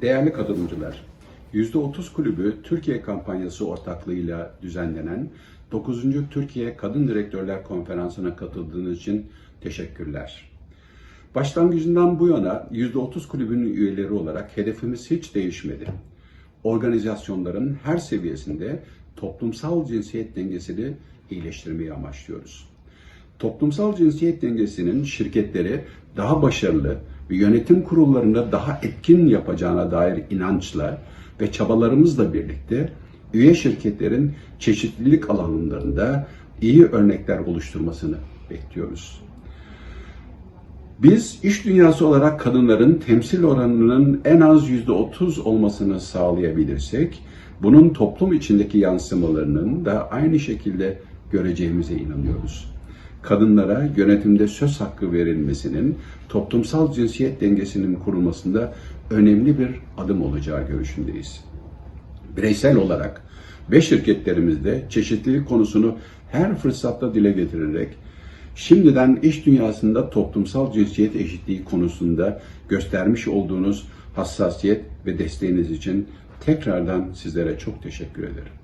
Değerli katılımcılar, %30 Kulübü Türkiye kampanyası ortaklığıyla düzenlenen 9. Türkiye Kadın Direktörler Konferansı'na katıldığınız için teşekkürler. Başlangıcından bu yana %30 kulübünün üyeleri olarak hedefimiz hiç değişmedi. Organizasyonların her seviyesinde toplumsal cinsiyet dengesini iyileştirmeyi amaçlıyoruz. Toplumsal cinsiyet dengesinin şirketleri daha başarılı ve yönetim kurullarında daha etkin yapacağına dair inançla ve çabalarımızla birlikte üye şirketlerin çeşitlilik alanlarında iyi örnekler oluşturmasını bekliyoruz. Biz iş dünyası olarak kadınların temsil oranının en az %30 olmasını sağlayabilirsek, bunun toplum içindeki yansımalarının da aynı şekilde göreceğimize inanıyoruz. Kadınlara yönetimde söz hakkı verilmesinin toplumsal cinsiyet dengesinin kurulmasında önemli bir adım olacağı görüşündeyiz. Bireysel olarak ve şirketlerimizde çeşitlilik konusunu her fırsatta dile getirerek şimdiden iş dünyasında toplumsal cinsiyet eşitliği konusunda göstermiş olduğunuz hassasiyet ve desteğiniz için tekrardan sizlere çok teşekkür ederim.